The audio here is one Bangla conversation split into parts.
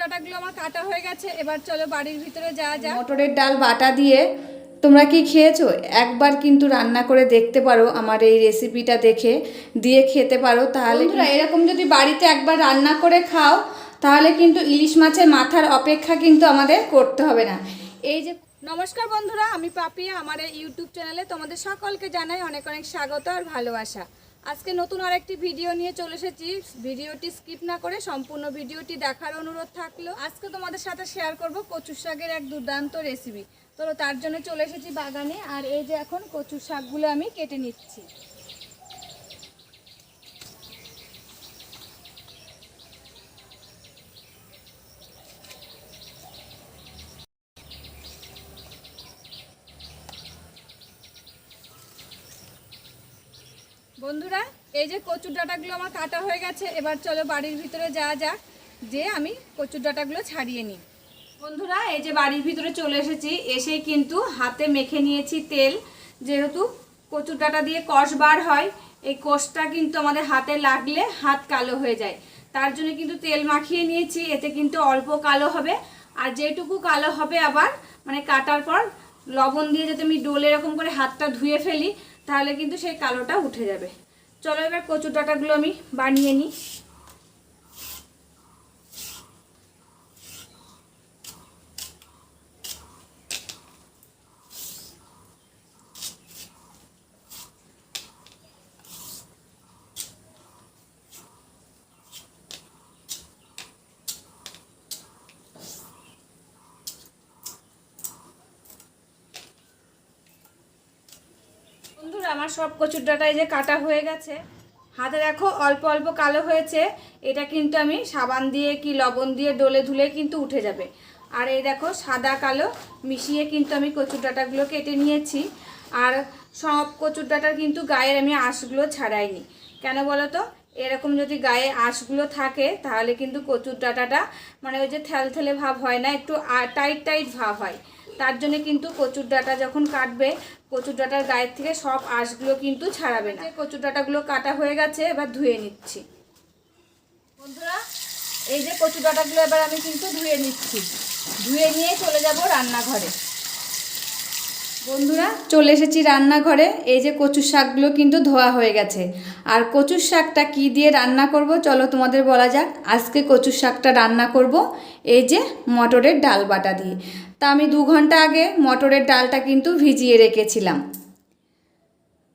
ডাটাগুলো আমার কাটা হয়ে গেছে এবার চলো বাড়ির ভিতরে যাওয়া যাক। মটরের ডাল বাটা দিয়ে তোমরা কি খেয়েছো? একবার কিন্তু রান্না করে দেখতে পারো আমার এই রেসিপিটা দেখে দিয়ে খেতে পারো। তাহলে বন্ধুরা এরকম যদি বাড়িতে একবার রান্না করে খাও তাহলে কিন্তু ইলিশ মাছের মাথার অপেক্ষা কিন্তু আমাদের করতে হবে না। এই যে নমস্কার বন্ধুরা আমি পাপিয়া আমার এই ইউটিউব চ্যানেলে তোমাদের সকলকে জানাই অনেক অনেক স্বাগত আর ভালোবাসা। আজকে নতুন আরেকটি ভিডিও নিয়ে চলে এসেছি। ভিডিওটি স্কিপ না করে সম্পূর্ণ ভিডিওটি দেখার অনুরোধ থাকল। আজকে তোমাদের সাথে শেয়ার করব কচু শাকের এক দুর্দান্ত রেসিপি তো তার জন্য চলে এসেছি বাগানে। আর এই যে এখন কচু শাকগুলো আমি কেটে নিচ্ছি। বন্ধুরা, এই যে কচুর ডাঁটাগুলো আমার কাটা হয়ে গেছে, এবার চলো বাড়ির ভিতরে যাওয়া যাক, যে আমি কচুর ডাঁটাগুলো ছাড়িয়ে নিই। বন্ধুরা, এই যে বাড়ির ভিতরে চলে এসেছি, এসেই কিন্তু হাতে মেখে নিয়েছি তেল, যেহেতু কচুর ডাঁটা দিয়ে কষ বার হয়, এই কষটা কিন্তু আমাদের হাতে লাগলে হাত কালো হয়ে যায়। তার জন্য কিন্তু তেল মাখিয়ে নিয়েছি, এতে কিন্তু অল্প কালো হবে, আর যেটুকু কালো হবে আবার মানে কাটার পর লবণ দিয়ে যদি আমি ডোলে এরকম করে হাতটা ধুয়ে ফেলি তাহলে কিন্তু সেই কালোটা উঠে যাবে। চলো এবার কচুর ডাটাগুলো আমি বানিয়ে নিই বন্ধুরা আমার সব কচুর ডাঁটাই যে কাটা হয়ে গেছে। হাতে দেখো, অল্প অল্প কালো হয়েছে। এটা কিন্তু আমি সাবান দিয়ে কি লবণ দিয়ে ডলে ধুলে কিন্তু উঠে যাবে। আর এই দেখো, সাদা কালো মিশিয়ে কিন্তু আমি কচুর ডাঁটাগুলো কেটে নিয়েছি। আর সব কচুর ডাঁটার কিন্তু গায়ের আমি আঁশগুলো ছাড়াইনি। কেন বলো তো এরকম যদি গায়ে আঁশগুলো থাকে, তাহলে কিন্তু কচুর ডাঁটাটা মানে ওই যে থ্যালথেলে ভাব হয় না, একটু টাইট টাইট ভাব হয়। তার জন্য কিন্তু কচুর ডাটা যখন কাটবে, কচুর ডাটার গায়ের থেকে সব আঁশগুলো কিন্তু ছাড়াবে না। কচুর ডাটাগুলো কাটা হয়ে গেছে, এবার ধুয়ে নিচ্ছি। বন্ধুরা, এই যে কচুর ডাটাগুলো এবার আমি কিন্তু ধুয়ে নিচ্ছি। ধুয়ে নিয়ে চলে যাব রান্নাঘরে। বন্ধুরা, চলে এসেছি রান্নাঘরে। এই যে কচুর শাকগুলো কিন্তু ধোয়া হয়ে গেছে। আর কচুর শাকটা কি দিয়ে রান্না করব, চলো তোমাদের বলা যাক। আজকে কচুর শাকটা রান্না করব, এই যে মটরের ডাল বাটা দিয়ে। তা আমি দু ঘণ্টা আগে মটরের ডালটা কিন্তু ভিজিয়ে রেখেছিলাম।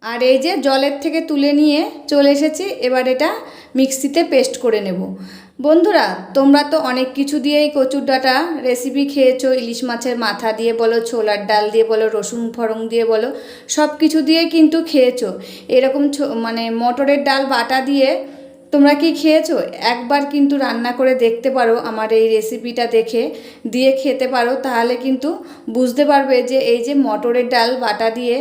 আর এই যে জলের থেকে তুলে নিয়ে চলে এসেছি, এবার এটা মিক্সিতে পেস্ট করে নেব। বন্ধুরা, তোমরা তো অনেক কিছু দিয়েই কচুর ডাঁটা রেসিপি খেয়েছো, ইলিশ মাছের মাথা দিয়ে বলো, ছোলার ডাল দিয়ে বলো, রসুন ফরং দিয়ে বলো, সব কিছু দিয়ে কিন্তু খেয়েছো। এরকম মানে মটরের ডাল বাটা দিয়ে তোমরা কি খেয়েছো? একবার কিন্তু রান্না করে দেখতে পারো, আমার এই রেসিপিটা দেখে দিয়ে খেতে পারো, তাহলে কিন্তু বুঝতে পারবে যে এই যে মটরের ডাল বাটা দিয়ে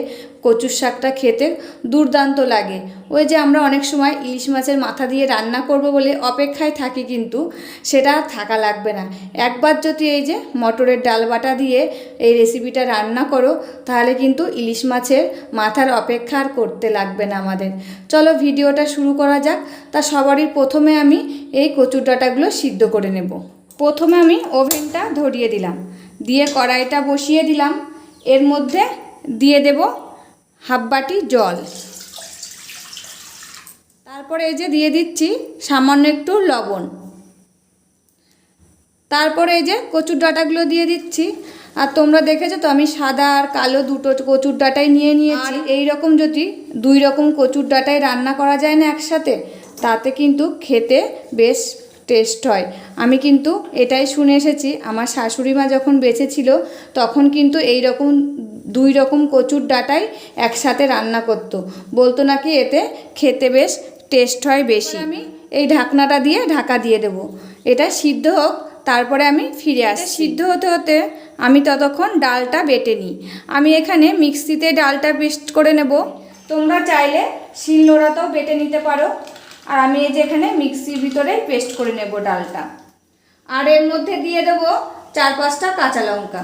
কচুর শাকটা খেতে দুর্দান্ত লাগে। ওই যে আমরা অনেক সময় ইলিশ মাছের মাথা দিয়ে রান্না করব বলে অপেক্ষায় থাকি কিন্তু সেটা থাকা লাগবে না। একবার যদি এই যে মটরের ডাল বাটা দিয়ে এই রেসিপিটা রান্না করো, তাহলে কিন্তু ইলিশ মাছের মাথার অপেক্ষা আর করতে লাগবে না আমাদের। চলো ভিডিওটা শুরু করা যাক। তা সবারই প্রথমে আমি এই কচুর ডাঁটাগুলো সিদ্ধ করে নেব। প্রথমে আমি ওভেনটা ধরিয়ে দিলাম। দিয়ে কড়াইটা বসিয়ে দিলাম। এর মধ্যে দিয়ে দেব হাফ বাটি জল। তারপরে এই যে দিয়ে দিচ্ছি সামান্য একটু লবণ। তারপরে এই যে কচুর ডাঁটাগুলো দিয়ে দিচ্ছি। আর তোমরা দেখেছ তো আমি সাদা আর কালো দুটো কচুর ডাঁটাই নিয়ে নিয়েছি। এই রকম যদি দুই রকম কচুর ডাঁটাই রান্না করা যায় না একসাথে তাতে কিন্তু খেতে বেশ টেস্ট হয়। আমি কিন্তু এটাই শুনে এসেছি। আমার শাশুড়ি মা যখন বেঁচে ছিল তখন কিন্তু এই রকম দুই রকম কচুর ডাঁটাই একসাথে রান্না করতো। বলতো নাকি এতে খেতে বেশ টেস্ট হয় বেশি। আমি এই ঢাকনাটা দিয়ে ঢাকা দিয়ে দেবো। এটা সিদ্ধ হোক তারপরে আমি ফিরে আসি সিদ্ধ হতে হতে আমি ততক্ষণ ডালটা বেটে নিই। আমি এখানে মিক্সিতে ডালটা পেস্ট করে নেব। তোমরা চাইলে শিলনোড়াতেও বেটে নিতে পারো। আর আমি এই যে এখানে মিক্সির ভিতরে পেস্ট করে নেব ডালটা। আর এর মধ্যে দিয়ে দেব চার পাঁচটা কাঁচা লঙ্কা।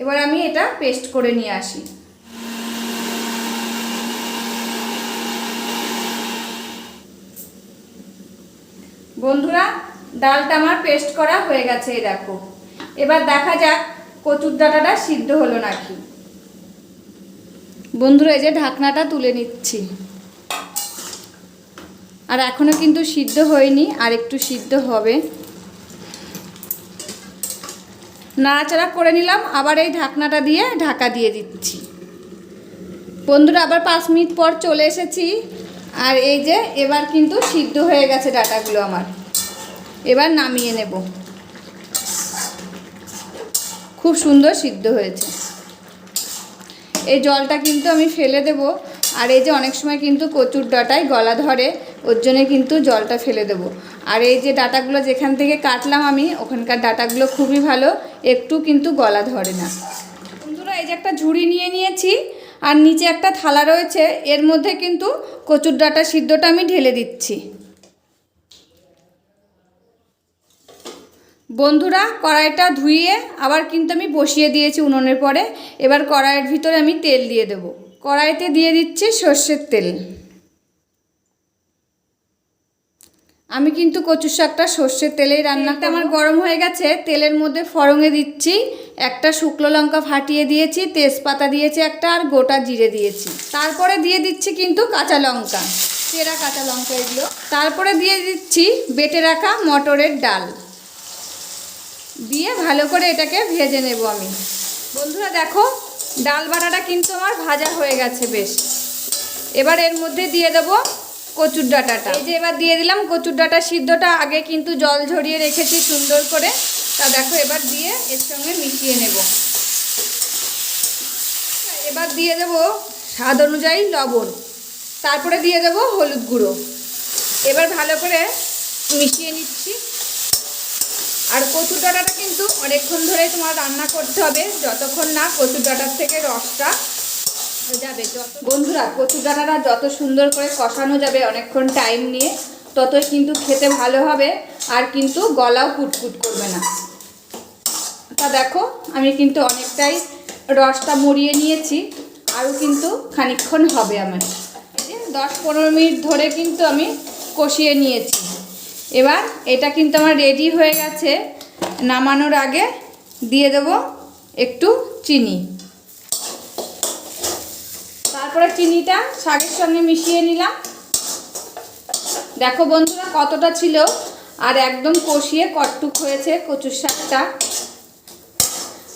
এবার আমি এটা পেস্ট করে নিয়ে আসি। বন্ধুরা, ডালটা আমার পেস্ট করা হয়ে গেছে, এই দেখো। এবার দেখা যাক কচুর ডাঁটাটা সিদ্ধ হলো নাকি। বন্ধুরা, এই যে ঢাকনাটা তুলে নিচ্ছি। আর এখনও কিন্তু সিদ্ধ হয়নি, আর একটু সিদ্ধ হবে। নাড়াচাড়া করে নিলাম, আবার এই ঢাকনাটা দিয়ে ঢাকা দিয়ে দিচ্ছি। বন্ধুরা, আবার পাঁচ মিনিট পর চলে এসেছি। আর এই যে, এবার কিন্তু সিদ্ধ হয়ে গেছে ডাটাগুলো আমার। এবার নামিয়ে নেব। খুব সুন্দর সিদ্ধ হয়েছে। এই জলটা কিন্তু আমি ফেলে দেব। আর এই যে, অনেক সময় কিন্তু কচুর ডাটায় গলা ধরে। ওর জন্যে কিন্তু জলটা ফেলে দেব। আর এই যে ডাটাগুলো যেখান থেকে কাটলাম আমি, ওখানকার ডাটাগুলো খুবই ভালো, একটু কিন্তু গলা ধরে না। বন্ধুরা, এই যে একটা ঝুড়ি নিয়ে নিয়েছি, আর নিচে একটা থালা রয়েছে, এর মধ্যে কিন্তু কচুর ডাটা সিদ্ধটা আমি ঢেলে দিচ্ছি। বন্ধুরা, কড়াইটা ধুইয়ে আবার কিন্তু আমি বসিয়ে দিয়েছি উনুনের পরে। এবার কড়াইয়ের ভিতরে আমি তেল দিয়ে দেব। কড়াইতে দিয়ে দিচ্ছি সর্ষের তেল। আমি কিন্তু কচুর শাকটা সর্ষের তেলেই রান্না করব। আমার গরম হয়ে গেছে তেলের মধ্যে ফড়ঙে দিচ্ছি একটা শুকনো লঙ্কা ফাটিয়ে দিয়েছি তেজপাতা দিয়েছি একটা আর গোটা জিরে দিয়েছি। তারপরে দিয়ে দিচ্ছি কিন্তু কাঁচা লঙ্কা চেরা কাঁচা লঙ্কা এগুলো। তারপরে দিয়ে দিচ্ছি বেটে রাখা মটরের ডাল। দিয়ে ভালো করে এটাকে ভেজে নেব আমি। বন্ধুরা দেখো ডাল বাটাটা কিন্তু আমার ভাজা হয়ে গেছে বেশ। এবার এর মধ্যে দিয়ে দেবো কচুর ডাঁটাটা। এই যে এবার দিয়ে দিলাম, কচুর ডাঁটা সিদ্ধটা আগে কিন্তু জল ঝরিয়ে রেখেছি সুন্দর করে। তা দেখো, এবার দিয়ে এর সঙ্গে মিশিয়ে নেব। এবার দিয়ে দেব স্বাদ অনুযায়ী লবণ। তারপরে দিয়ে দেব হলুদ গুঁড়ো। এবার ভালো করে মিশিয়ে নিচ্ছি। আর কচুর ডাঁটাটা কিন্তু অনেকক্ষণ ধরে তোমার রান্না করতে হবে। যতক্ষণ না কচুর ডাঁটার থেকে রসটা যাবে বন্ধুরা ডাঁটাটা যত সুন্দর করে কষানো যাবে অনেকক্ষণ টাইম নিয়ে, ততই কিন্তু খেতে ভালো হবে, আর কিন্তু গলাও কুটকুট করবে না। তা দেখো, আমি কিন্তু অনেকটাই রসটা মরিয়ে নিয়েছি, আরও কিন্তু খানিকক্ষণ হবে আমার। দশ পনেরো মিনিট ধরে কিন্তু আমি কষিয়ে নিয়েছি। এবার এটা কিন্তু আমার রেডি হয়ে গেছে, নামানোর আগে দিয়ে দেব একটু চিনি। তারপরে চিনিটা শাকের সঙ্গে মিশিয়ে নিলাম। দেখো বন্ধুরা কতটা ছিল, আর একদম কষিয়ে কটটুক হয়েছে কচুর শাকটা।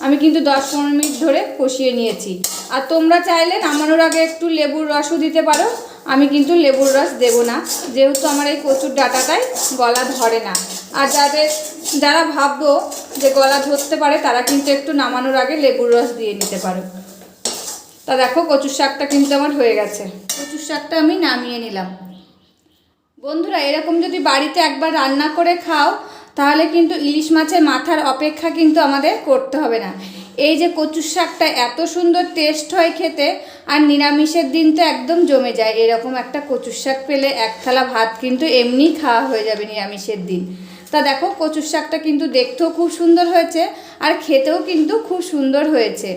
আমি কিন্তু দশ পনেরো মিনিট ধরে কষিয়ে নিয়েছি। আর তোমরা চাইলে নামানোর আগে একটু লেবুর রসও দিতে পারো। আমি কিন্তু লেবুর রস দেব না, যেহেতু আমার এই কচুর ডাটাটায় গলা ধরে না। আর যাদের, যারা ভাববো যে গলা ধরতে পারে, তারা কিন্তু একটু নামানোর আগে লেবুর রস দিয়ে নিতে পারো। তা দেখো কচুর শাকটা কিন্তু আমার হয়ে গেছে। কচুর শাকটা আমি নামিয়ে নিলাম। বন্ধুরা, এরকম যদি বাড়িতে একবার রান্না করে খাও, তাহলে কিন্তু ইলিশ মাছের মাথার অপেক্ষা কিন্তু আমাদের করতে হবে না। এই যে কচুর শাকটা এত সুন্দর টেস্ট হয় খেতে, আর নিরামিষের দিন তো একদম জমে যায়। এরকম একটা কচুর শাক পেলে এক থালা ভাত কিন্তু এমনি খাওয়া হয়ে যাবে নিরামিষের দিন। তা দেখো কচুর শাকটা কিন্তু দেখতেও খুব সুন্দর হয়েছে, আর খেতেও কিন্তু খুব সুন্দর হয়েছে।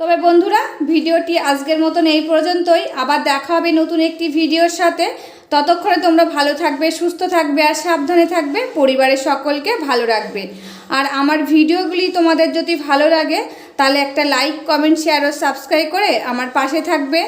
তবে বন্ধুরা, ভিডিওটি আজকের মতন এই পর্যন্তই। আবার দেখা হবে নতুন একটি ভিডিওর সাথে। ততক্ষণে তোমরা ভালো থাকবে, সুস্থ থাকবে আর সাবধানে থাকবে। পরিবারের সকলকে ভালো রাখবে। আর আমার ভিডিওগুলি তোমাদের যদি ভালো লাগে, তাহলে একটা লাইক কমেন্ট শেয়ার ও সাবস্ক্রাইব করে আমার পাশে থাকবে।